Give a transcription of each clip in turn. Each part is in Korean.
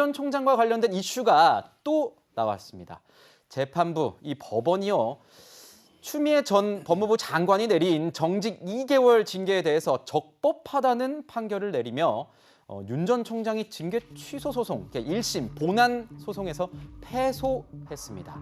전 총장과 관련된 이슈가 또 나왔습니다. 재판부 이 법원이요. 추미애 전 법무부 장관이 내린 정직 2개월 징계에 대해서 적법하다는 판결을 내리며 어, 윤전 총장이 징계 취소 소송, 1심 본안 소송에서 패소했습니다.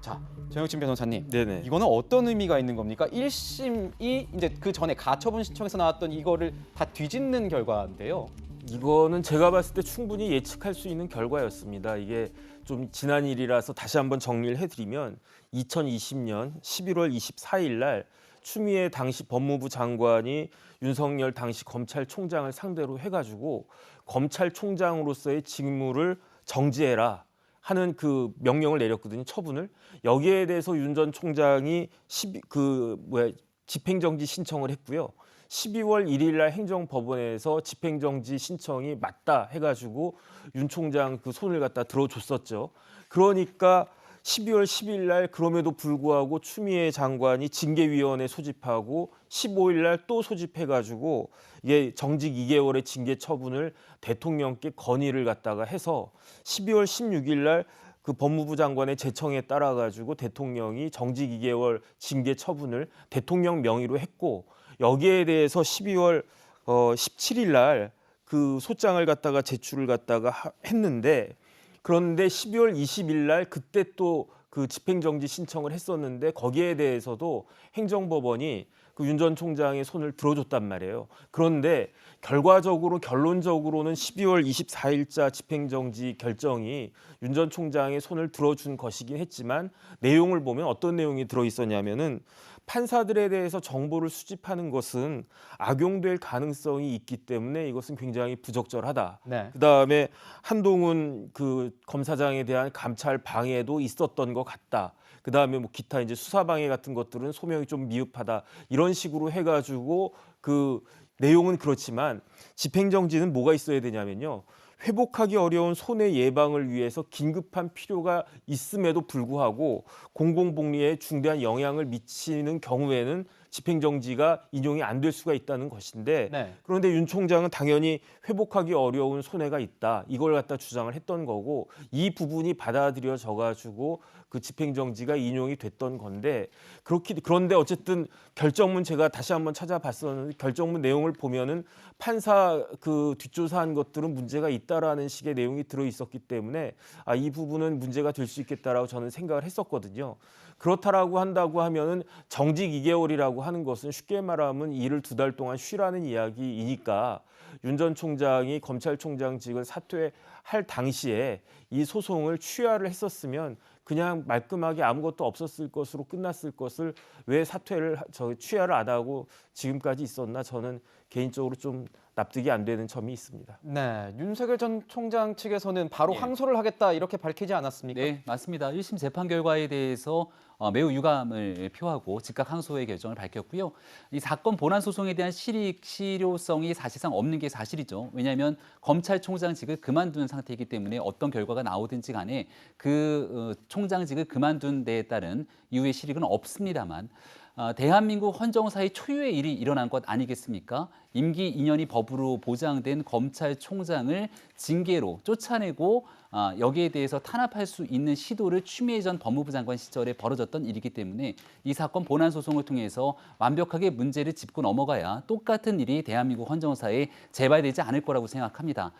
자, 정혁진 변호사님. 네네. 이거는 어떤 의미가 있는 겁니까? 1심이 이제 그 전에 가처분 신청에서 나왔던 이거를 다 뒤집는 결과인데요. 이거는 제가 봤을 때 충분히 예측할 수 있는 결과였습니다. 이게 좀 지난 일이라서 다시 한번 정리를 해드리면 2020년 11월 24일 날 추미애 당시 법무부 장관이 윤석열 당시 검찰총장을 상대로 해가지고 검찰총장으로서의 직무를 정지해라 하는 그 명령을 내렸거든요. 처분을 여기에 대해서 윤 전 총장이 10, 그 뭐야 집행정지 신청을 했고요. 12월 1일 날 행정법원에서 집행정지 신청이 맞다 해가지고 윤 총장 그 손을 갖다 들어줬었죠. 그러니까 12월 10일 날 그럼에도 불구하고 추미애 장관이 징계위원회 소집하고 15일 날 또 소집해가지고 이게 정직 2개월의 징계 처분을 대통령께 건의를 갖다가 해서 12월 16일 날 그 법무부 장관의 제청에 따라 가지고 대통령이 정직 2개월 징계 처분을 대통령 명의로 했고 여기에 대해서 12월 어 17일 날 그 소장을 갖다가 제출을 갖다가 하- 했는데 그런데 12월 20일 날 그때 또 그 집행정지 신청을 했었는데 거기에 대해서도 행정법원이 그 윤 전 총장의 손을 들어줬단 말이에요. 그런데 결과적으로 결론적으로는 12월 24일자 집행정지 결정이 윤 전 총장의 손을 들어준 것이긴 했지만 내용을 보면 어떤 내용이 들어 있었냐면은 판사들에 대해서 정보를 수집하는 것은 악용될 가능성이 있기 때문에 이것은 굉장히 부적절하다. 네. 그다음에 한동훈 그 검사장에 대한 감찰 방해도 있었던 것 같다. 그 다음에 뭐 기타 이제 수사 방해 같은 것들은 소명이 좀 미흡하다. 이런 식으로 해 가지고 그 내용은 그렇지만 집행정지는 뭐가 있어야 되냐면요. 회복하기 어려운 손해 예방을 위해서 긴급한 필요가 있음에도 불구하고 공공복리에 중대한 영향을 미치는 경우에는 집행정지가 인용이 안 될 수가 있다는 것인데 네. 그런데 윤 총장은 당연히 회복하기 어려운 손해가 있다. 이걸 갖다 주장을 했던 거고 이 부분이 받아들여져 가지고 그 집행정지가 인용이 됐던 건데 그렇게 그런데 어쨌든 결정문 제가 다시 한번 찾아봤었는데 결정문 내용을 보면은 판사 그 뒷조사한 것들은 문제가 있다라는 식의 내용이 들어 있었기 때문에 아 이 부분은 문제가 될 수 있겠다라고 저는 생각을 했었거든요. 그렇다라고 한다고 하면은 정직 2개월이라고 하는 것은 쉽게 말하면 일을 두 달 동안 쉬라는 이야기이니까 윤 전 총장이 검찰총장직을 사퇴할 당시에 이 소송을 취하를 했었으면 그냥 말끔하게 아무것도 없었을 것으로 끝났을 것을 왜 사퇴를 하- 저 취하를 안 하고 지금까지 있었나 저는 개인적으로 좀 납득이 안 되는 점이 있습니다. 네. 윤석열 전 총장 측에서는 바로 예. 항소를 하겠다 이렇게 밝히지 않았습니까? 네, 맞습니다. 1심 재판 결과에 대해서 어, 매우 유감을 표하고 즉각 항소의 결정을 밝혔고요. 이 사건 본안 소송에 대한 실익 실효성이 사실상 없는 게 사실이죠. 왜냐하면 검찰총장직을 그만둔 상태이기 때문에 어떤 결과가 나오든지 간에 그 어, 총장직을 그만둔 데에 따른 이후의 실익은 없습니다만 아, 대한민국 헌정사의 초유의 일이 일어난 것 아니겠습니까? 임기 2년이 법으로 보장된 검찰총장을 징계로 쫓아내고 아, 여기에 대해서 탄압할 수 있는 시도를 추미애 전 법무부 장관 시절에 벌어졌던 일이기 때문에 이 사건 본안 소송을 통해서 완벽하게 문제를 짚고 넘어가야 똑같은 일이 대한민국 헌정사에 재발되지 않을 거라고 생각합니다.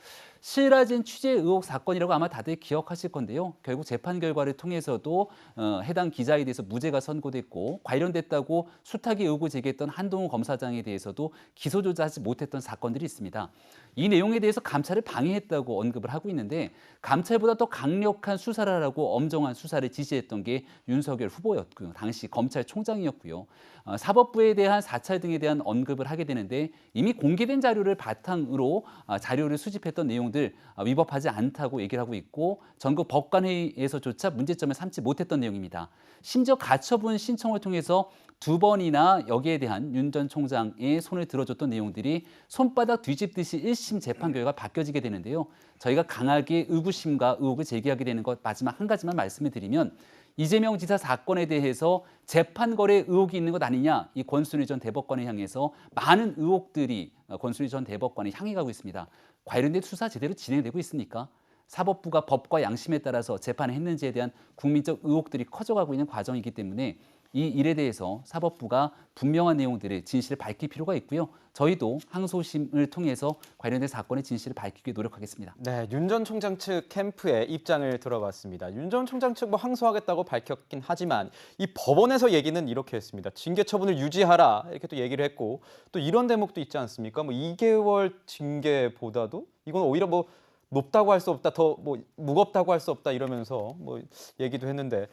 실라진 취재 의혹 사건이라고 아마 다들 기억하실 건데요. 결국 재판 결과를 통해서도 어, 해당 기자에 대해서 무죄가 선고됐고 관련됐다고 수탁의 의혹을 제기했던 한동훈 검사장에 대해서도 기소조차 하지 못했던 사건들이 있습니다. 이 내용에 대해서 감찰을 방해했다고 언급을 하고 있는데 감 찰보다 더 강력한 수사를 하라고 엄정한 수사를 지시했던 게 윤석열 후보였고요. 당시 검찰총장이었고요. 어, 사법부에 대한 사찰 등에 대한 언급을 하게 되는데 이미 공개된 자료를 바탕으로 아, 자료를 수집했던 내용들 아, 위법하지 않다고 얘기를 하고 있고 전국 법관회의에서조차 문제점을 삼지 못했던 내용입니다. 심지어 가처분 신청을 통해서 두 번이나 여기에 대한 윤 전 총장의 손을 들어줬던 내용들이 손바닥 뒤집듯이 1심 재판 결과 바뀌어지게 되는데요. 저희가 강하게 의구심과 의혹을 제기하게 되는 것 마지막 한 가지만 말씀을 드리면 이재명 지사 사건에 대해서 재판 거래 의혹이 있는 것 아니냐 이 권순일 전 대법관을 향해서 많은 의혹들이 어, 권순일 전 대법관을 향해 가고 있습니다. 관련된 수사 제대로 진행되고 있습니까? 사법부가 법과 양심에 따라서 재판을 했는지에 대한 국민적 의혹들이 커져가고 있는 과정이기 때문에 이 일에 대해서 사법부가 분명한 내용들을 진실을 밝힐 필요가 있고요. 저희도 항소심을 통해서 관련된 사건의 진실을 밝히기 위해 노력하겠습니다. 네, 윤 전 총장 측 캠프의 입장을 들어봤습니다. 윤 전 총장 측뭐 항소하겠다고 밝혔긴 하지만 이 법원에서 얘기는 이렇게 했습니다. 징계 처분을 유지하라 이렇게 또 얘기를 했고 또 이런 대목도 있지 않습니까? 뭐 2개월 징계보다도 이건 오히려 뭐 높다고 할 수 없다, 더 뭐 무겁다고 할 수 없다 이러면서 뭐 얘기도 했는데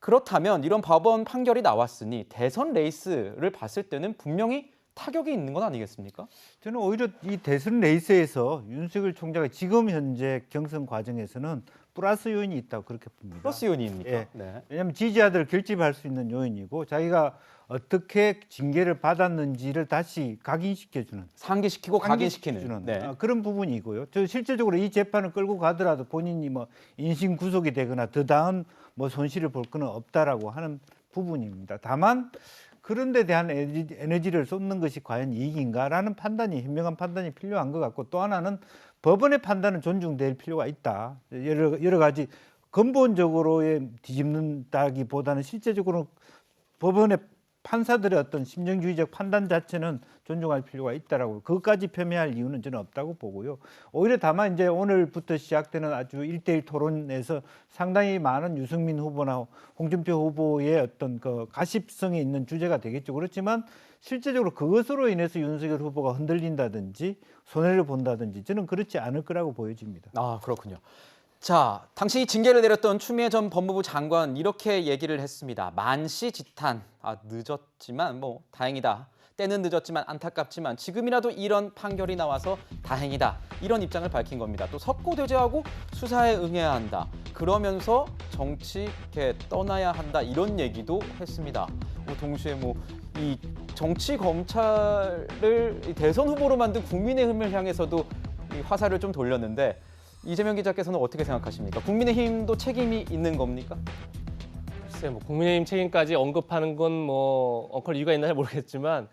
그렇다면 이런 법원 판결이 나왔으니 대선 레이스를 봤을 때는 분명히 타격이 있는 건 아니겠습니까? 저는 오히려 이 대선 레이스에서 윤석열 총장의 지금 현재 경선 과정에서는 플러스 요인이 있다고 그렇게 봅니다. 플러스 요인입니까? 예. 네. 왜냐하면 지지자들을 결집할 수 있는 요인이고 자기가 어떻게 징계를 받았는지를 다시 각인시켜주는 상기시키고 각인시키는 주는 네. 아, 그런 부분이고요. 저 실질적으로 이 재판을 끌고 가더라도 본인이 뭐 인신 구속이 되거나 더 다음 뭐 손실을 볼 거는 없다라고 하는 부분입니다. 다만 그런 데 대한 에너지- 에너지 를 쏟는 것이 과연 이익인가라는 판단이 현명한 판단이 필요한 것 같고 또 하나는 법원의 판단은 존중될 필요가 있다. 여러 여러 가지 근본적으로의 뒤집는다기보다는 실제적으로 법원의 판사들의 어떤 심정주의적 판단 자체는 존중할 필요가 있다라고 그것까지 폄훼할 이유는 저는 없다고 보고요. 오히려 다만 이제 오늘부터 시작되는 아주 일대일 토론에서 상당히 많은 유승민 후보나 홍준표 후보의 어떤 그 가십성이 있는 주제가 되겠죠. 그렇지만 실제적으로 그것으로 인해서 윤석열 후보가 흔들린다든지 손해를 본다든지 저는 그렇지 않을 거라고 보여집니다. 아 그렇군요. 자, 당신이 징계를 내렸던 추미애 전 법무부 장관 이렇게 얘기를 했습니다. 만시지탄. 아 늦었지만 뭐 다행이다. 때는 늦었지만 안타깝지만 지금이라도 이런 판결이 나와서 다행이다. 이런 입장을 밝힌 겁니다. 또 석고대죄하고 수사에 응해야 한다. 그러면서 정치계 떠나야 한다. 이런 얘기도 했습니다. 뭐 동시에 뭐 이 정치 검찰을 이 대선 후보로 만든 국민의힘을 향해서도 이 화살을 좀 돌렸는데 이재명 기자께서는 어떻게 생각하십니까? 국민의힘도 책임이 있는 겁니까? 글쎄 뭐 국민의힘 책임까지 언급하는 건 뭐 엉클 이유가 있나 잘 모르겠지만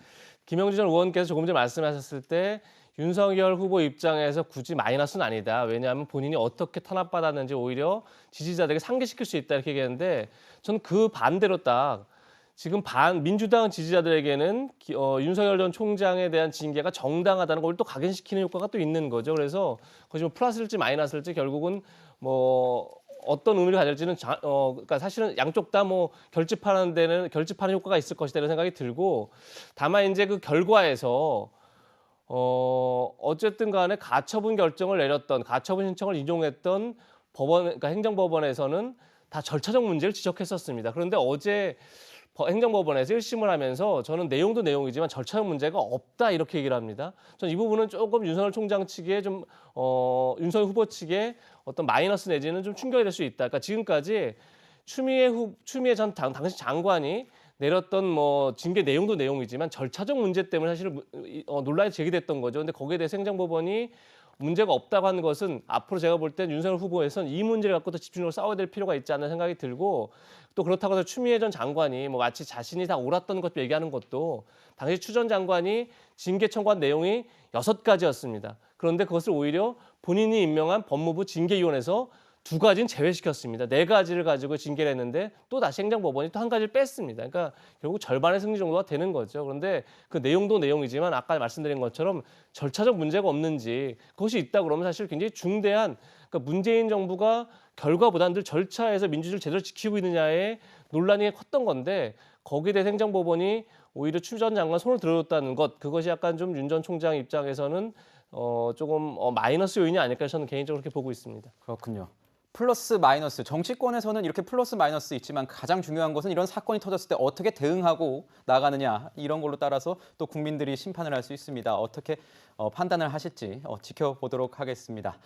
김영주 전 의원께서 조금 전에 말씀하셨을 때 윤석열 후보 입장에서 굳이 마이너스는 아니다. 왜냐하면 본인이 어떻게 탄압받았는지 오히려 지지자들에게 상기시킬 수 있다 이렇게 얘기했는데 저는 그 반대로 딱 지금 반 민주당 지지자들에게는 기- 어, 윤석열 전 총장에 대한 징계가 정당하다는 걸 또 각인시키는 효과가 또 있는 거죠. 그래서 그것이 뭐 플러스일지 마이너스일지 결국은 뭐 어떤 의미를 가질지는 자, 어 그러니까 사실은 양쪽 다 뭐 결집하는 데는 결집하는 효과가 있을 것이라는 생각이 들고 다만 이제 그 결과에서 어 어쨌든 간에 가처분 결정을 내렸던 가처분 신청을 인용했던 법원 그러니까 행정법원에서는 다 절차적 문제를 지적했었습니다. 그런데 어제 법- 행정법원에서 1심을 하면서 저는 내용도 내용이지만 절차적 문제가 없다 이렇게 얘기를 합니다. 저는 이 부분은 조금 윤석열 총장 측에 좀 어, 윤석열 후보 측에 어떤 마이너스 내지는 좀 충격이 될 수 있다. 그러니까 지금까지 추미애 후 추미애 전 당, 당시 장관이 내렸던 뭐 징계 내용도 내용이지만 절차적 문제 때문에 사실 은 어, 논란이 제기됐던 거죠. 근데 거기에 대해 서 행정법원이 문제가 없다고 하는 것은 앞으로 제가 볼 땐 윤석열 후보에서는 이 문제를 갖고 더 집중적으로 싸워야 될 필요가 있지 않나 생각이 들고 또 그렇다고 해서 추미애 전 장관이 뭐 마치 자신이 다 옳았던 것도 얘기하는 것도 당시 추 전 장관이 징계 청구한 내용이 여섯 가지였습니다. 그런데 그것을 오히려 본인이 임명한 법무부 징계위원회에서 두 가지는 제외시켰습니다. 네 가지를 가지고 징계를 했는데 또 다시 행정법원이 또 한 가지를 뺐습니다. 그러니까 결국 절반의 승리 정도가 되는 거죠. 그런데 그 내용도 내용이지만 아까 말씀드린 것처럼 절차적 문제가 없는지 그것이 있다 그러면 사실 굉장히 중대한 그러니까 문재인 정부가 결과보다는 늘 절차에서 민주주의를 제대로 지키고 있느냐에 논란이 컸던 건데 거기에 대해 행정법원이 오히려 추 전 장관 손을 들어줬다는 것 그것이 약간 좀 윤 전 총장 입장에서는 어 조금 어, 마이너스 요인이 아닐까 저는 개인적으로 그렇게 보고 있습니다. 그렇군요. 플러스 마이너스 정치권에서는 이렇게 플러스 마이너스 있지만 가장 중요한 것은 이런 사건이 터졌을 때 어떻게 대응하고 나가느냐 이런 걸로 따라서 또 국민들이 심판을 할 수 있습니다. 어떻게 어, 판단을 하실지 어, 지켜보도록 하겠습니다.